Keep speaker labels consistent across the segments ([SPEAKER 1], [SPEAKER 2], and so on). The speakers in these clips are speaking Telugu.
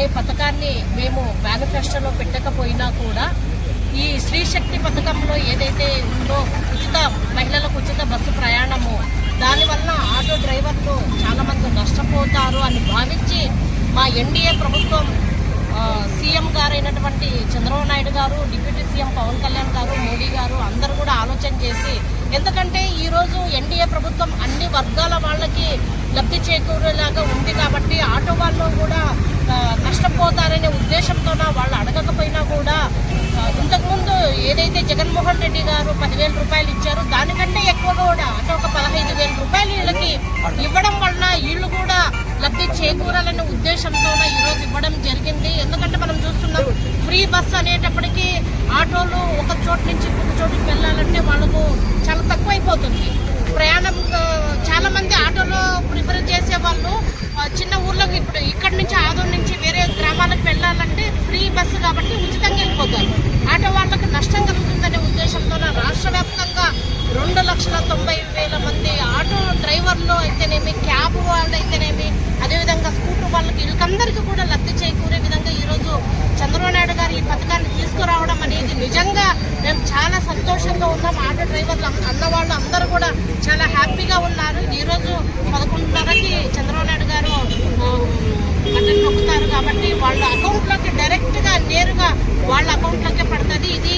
[SPEAKER 1] అనే పథకాన్ని మేము మేనిఫెస్టోలో పెట్టకపోయినా కూడా ఈ స్త్రీ శక్తి పథకంలో ఏదైతే ఉందో ఉచిత మహిళలకు ఉచిత బస్సు ప్రయాణము దానివల్ల ఆటో డ్రైవర్లు చాలామంది నష్టపోతారు అని భావించి మా ఎన్డీఏ ప్రభుత్వం సీఎం గారైనటువంటి చంద్రబాబు నాయుడు గారు డిప్యూటీ సీఎం పవన్ కళ్యాణ్ గారు మోడీ గారు అందరూ కూడా ఆలోచన చేసి ఎందుకంటే ఈరోజు ఎన్డీఏ ప్రభుత్వం అన్ని వర్గాల వాళ్ళకి లబ్ధి చేకూరేలాగా ఉంది కాబట్టి ఆటో వాళ్ళు కూడా నష్టపోతారనే ఉద్దేశంతోన వాళ్ళు అడగకపోయినా కూడా ఇంతకుముందు ఏదైతే జగన్మోహన్ రెడ్డి గారు పదివేల రూపాయలు ఇచ్చారో దానికంటే ఎక్కువగా కూడా అంటే ఒక పదహైదు వేల రూపాయలు వీళ్ళకి ఇవ్వడం వలన వీళ్ళు కూడా లబ్ధి చేకూరాలనే ఉద్దేశంతో ఈరోజు ఇవ్వడం జరిగింది. ఎందుకంటే మనం చూస్తున్నాం ఫ్రీ బస్ అనేటప్పటికీ ఆటోలు ఒక చోటు నుంచి ఇంకొక చోటుకి వెళ్ళాలంటే వాళ్ళకు చాలా తక్కువైపోతుంది. ప్రయాణం చాలా మంది ఆటోలో ప్రిఫర్ చేసే వాళ్ళు చిన్న ఊర్లోకి ఇప్పుడు ఇక్కడి నుంచి ఆదోర్ నుంచి వేరే గ్రామాలకు వెళ్ళాలంటే ఫ్రీ బస్సు కాబట్టి ఉచితంగా వెళ్ళిపోతారు. ఆటో వాళ్ళకి నష్టం కలుగుతుందనే ఉద్దేశంతో రాష్ట్ర వ్యాప్తంగా రెండు లక్షల తొంభై వేల మంది ఆటో డ్రైవర్లు అయితేనేమి క్యాబ్ వాళ్ళు అయితేనేమి అదేవిధంగా స్కూటర్ వాళ్ళకి వీళ్ళకందరికీ కూడా లబ్ధి చేకూరే విధంగా ఈరోజు చంద్రబాబు నాయుడు గారు ఈ పథకాన్ని తీసుకురావడం అనేది నిజంగా మేము చాలా సంతోషంగా ఉన్నాం. ఆటో డ్రైవర్లు అన్న- అన్నవాళ్ళు అందరూ కూడా చాలా హ్యాపీగా ఉన్నారు. ఈరోజు పదకొండున్నరకి చంద్రబాబు నాయుడు గారు ఆ, నొక్కుతారు కాబట్టి వాళ్ళ అకౌంట్లోకి డైరెక్ట్గా నేరుగా వాళ్ళ అకౌంట్లోకి పడుతుంది. ఇది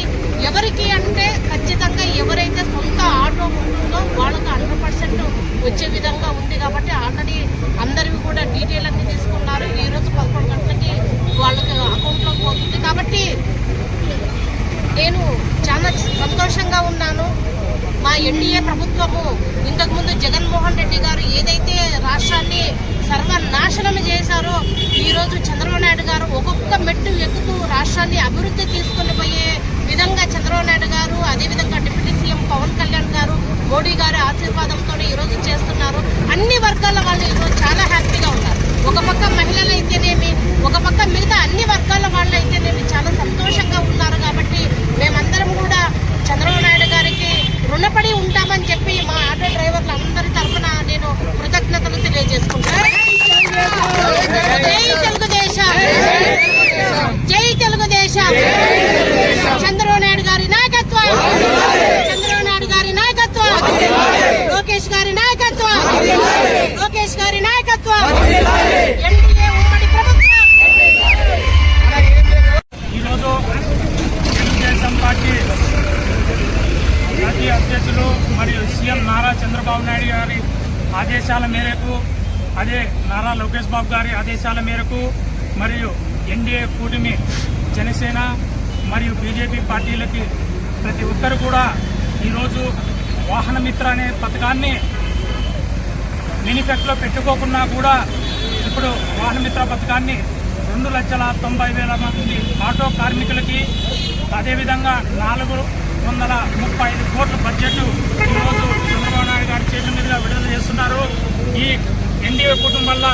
[SPEAKER 1] ఎవరికి అంటే ఖచ్చితంగా ఎవరైతే సొంత ఆటో ఉంటుందో వాళ్ళకి హండ్రెడ్ పర్సెంట్ వచ్చే విధంగా ఉంది కాబట్టి ఆల్రెడీ అందరివి కూడా డీటెయిల్ అన్ని తీసుకున్నారు. ఈ రోజు పదకొండు గంటలకి వాళ్ళకి అకౌంట్లోకి పోతుంది కాబట్టి నేను చాలా సంతోషంగా ఉన్నాను. మా ఎన్డీఏ ప్రభుత్వము ఇంతకుముందు జగన్మోహన్ రెడ్డి గారు ఏదైతే రాష్ట్రాన్ని సర్వనాశనం చేశారో ఈరోజు చంద్రబాబు నాయుడు గారు ఒక్కొక్క మెట్టు ఎక్కుతూ రాష్ట్రాన్ని అభివృద్ధి తీసుకుని పోయే విధంగా చంద్రబాబు నాయుడు గారు అదేవిధంగా డిప్యూటీ సీఎం పవన్ కళ్యాణ్ గారు మోడీ గారి ఆశీర్వాదంతో ఈరోజు చేస్తున్నారు. అన్ని వర్గాల వాళ్ళు ఈరోజు చాలా హ్యాపీగా ఉన్నారు. ఒక పక్క మహిళలు అయితేనేమి ఒక పక్క
[SPEAKER 2] ఆదేశాల మేరకు అదే నారా లోకేష్ బాబు గారి ఆదేశాల మేరకు మరియు ఎన్డీఏ కూటమి జనసేన మరియు బీజేపీ పార్టీలకి ప్రతి ఒక్కరు కూడా ఈరోజు వాహన మిత్ర అనే పథకాన్ని మినిఫెక్ట్లో పెట్టుకోకున్నా కూడా ఇప్పుడు వాహన మిత్ర పథకాన్ని రెండు లక్షల తొంభై వేల మంది ఆటో కార్మికులకి అదేవిధంగా నాలుగు వందల ముప్పై ఐదు కోట్ల బడ్జెట్ ఈరోజు చంద్రబాబు నాయుడు గారి చేతుల మీదుగా విడుదల చేస్తున్నారు. ఈ ఎన్డీఏ కుటుంబం వల్ల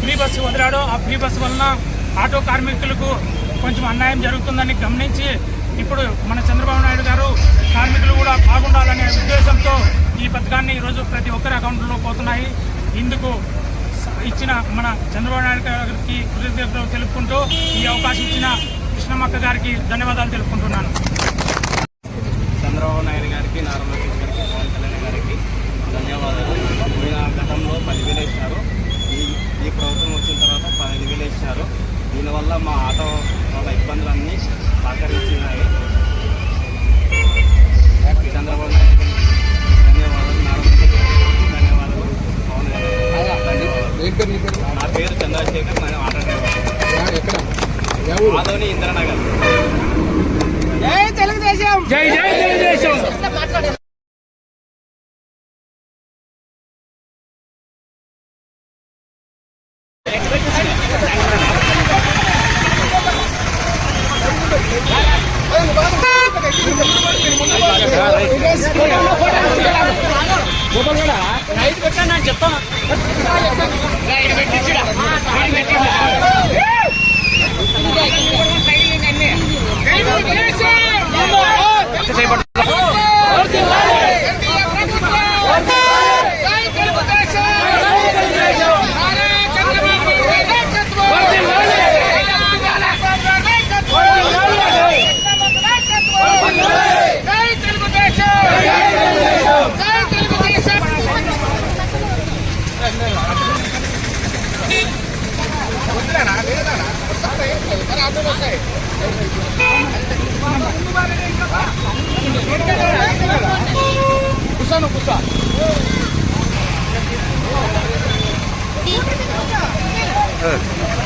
[SPEAKER 2] ఫ్రీ బస్సు వదిలాడో. ఆ ఫ్రీ బస్సు వలన ఆటో కార్మికులకు కొంచెం అన్యాయం జరుగుతుందని గమనించి ఇప్పుడు మన చంద్రబాబు నాయుడు గారు కార్మికులు కూడా బాగుండాలనే ఉద్దేశంతో ఈ పథకాన్ని ఈరోజు ప్రతి ఒక్కరి అకౌంట్లో పోతున్నాయి. ఇందుకు ఇచ్చిన మన చంద్రబాబు నాయుడు గారికి కృతజ్ఞతలు తెలుపుకుంటూ ఈ అవకాశం ఇచ్చిన కృష్ణమ్మక్క గారికి ధన్యవాదాలు తెలుపుకుంటున్నాను.
[SPEAKER 3] చంద్రబాబు నాయుడు గారికి నా ఆదోని ఇంద్రనగర్
[SPEAKER 2] జై జై తెలుగుదేశం
[SPEAKER 1] ఇట్లా మాట్లాడే
[SPEAKER 2] వర్ధిల్లాలి
[SPEAKER 4] Kusa no kusa. Evet.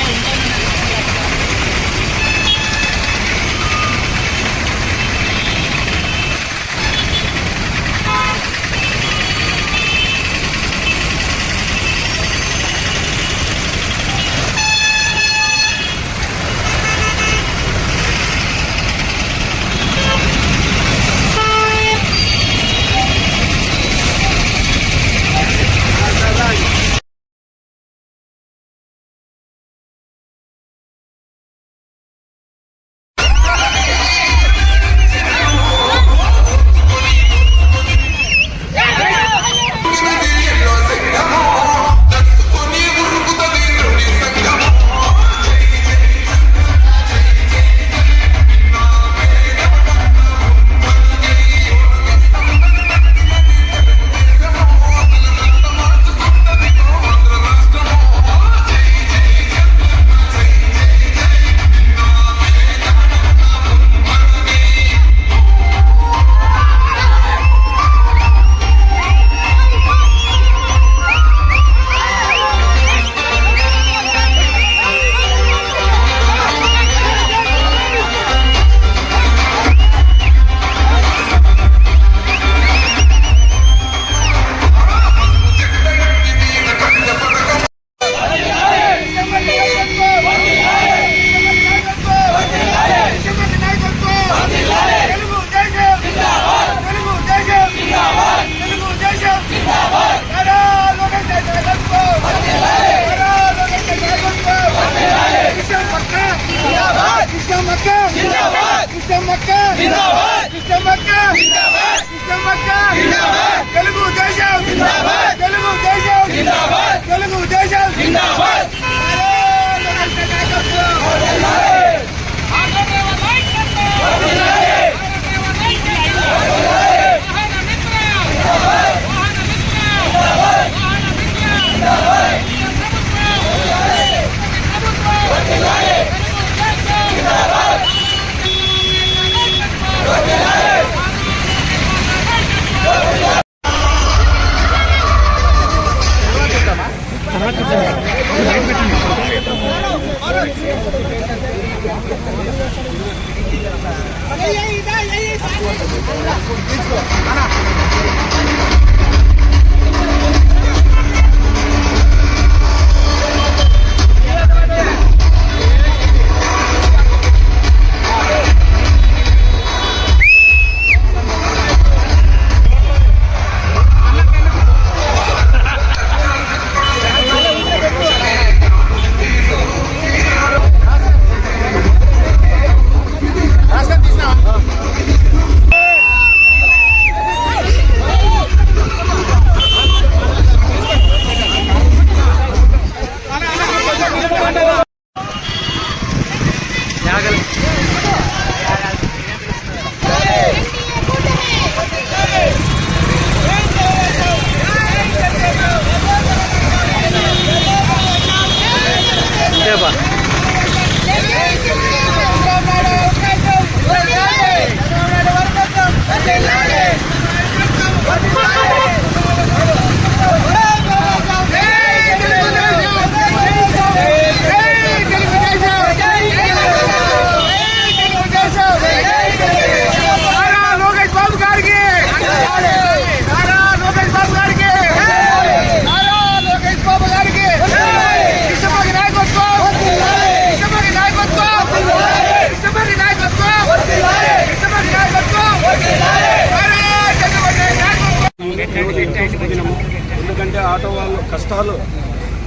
[SPEAKER 5] ఈరోజు ఎంతో శుభదినము ఎందుకంటే ఆటో వాళ్ళ కష్టాలు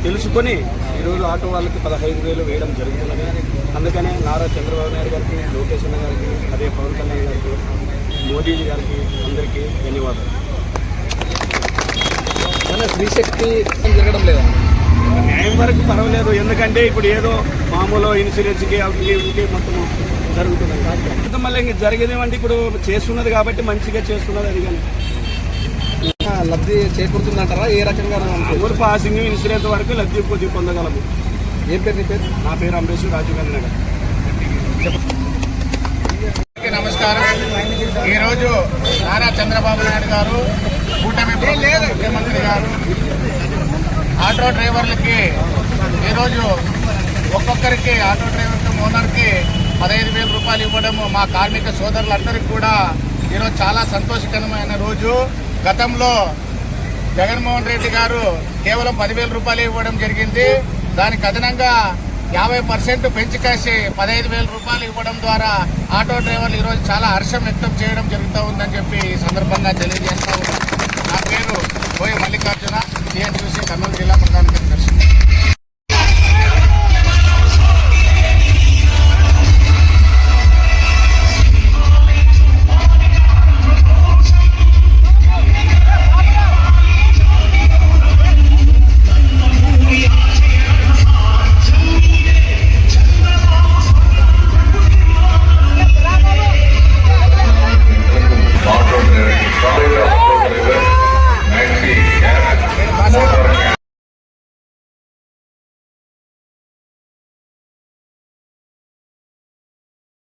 [SPEAKER 5] తెలుసుకొని ఈరోజు ఆటో వాళ్ళకి పదహైదు వేలు వేయడం జరుగుతున్నది. అందుకనే నారా చంద్రబాబు నాయుడు గారికి లోకేష్ అన్న గారికి అదే పవన్ కళ్యాణ్ గారికి మోదీజీ గారికి అందరికీ ధన్యవాదాలు.
[SPEAKER 6] స్త్రీశక్తి జరగడం లేదా?
[SPEAKER 5] న్యాయం వరకు పర్వాలేదు. ఎందుకంటే ఇప్పుడు ఏదో మామూలు ఇన్సూరెన్స్కి అవికి మొత్తం జరుగుతున్నది. మొత్తం మళ్ళీ ఇంక జరిగేది అంటే ఇప్పుడు చేస్తున్నది కాబట్టి మంచిగా చేస్తున్నది అది కానీ
[SPEAKER 6] లబ్ధి చేకూరుతుందంటారా? ఏ రకంగా
[SPEAKER 5] ఊరు పాసింగ్ ఇన్సూరెన్స్ వరకు లబ్ధి కొద్ది పొందగలము.
[SPEAKER 6] ఏం పేరు నీ పేరు?
[SPEAKER 5] నా పేరు అంబేశ్వర్ రాజీవ్ గాంధీ నగర్
[SPEAKER 4] నమస్కారం. ఈరోజు నారా చంద్రబాబు నాయుడు గారు కూటమి ముఖ్యమంత్రి గారు ఆటో డ్రైవర్లకి ఈరోజు ఒక్కొక్కరికి ఆటో డ్రైవర్కి ఓనర్కి పదహైదు వేల రూపాయలు ఇవ్వడం మా కార్మిక సోదరులందరికీ కూడా ఈరోజు చాలా సంతోషకరమైన రోజు. గతంలో జగన్మోహన్ రెడ్డి గారు కేవలం పదివేల రూపాయలు ఇవ్వడం జరిగింది. దానికి అదనంగా యాభై పర్సెంట్ పెంచి కాసి పదహైదు వేల రూపాయలు ఇవ్వడం ద్వారా ఆటో డ్రైవర్లు ఈరోజు చాలా హర్షం వ్యక్తం చేయడం జరుగుతూ ఉందని చెప్పి ఈ సందర్భంగా తెలియజేస్తా ఉన్నాను. నా పేరు కోయ మల్లికార్జున టీఎన్యూసీ కర్నూలు జిల్లా ప్రధాన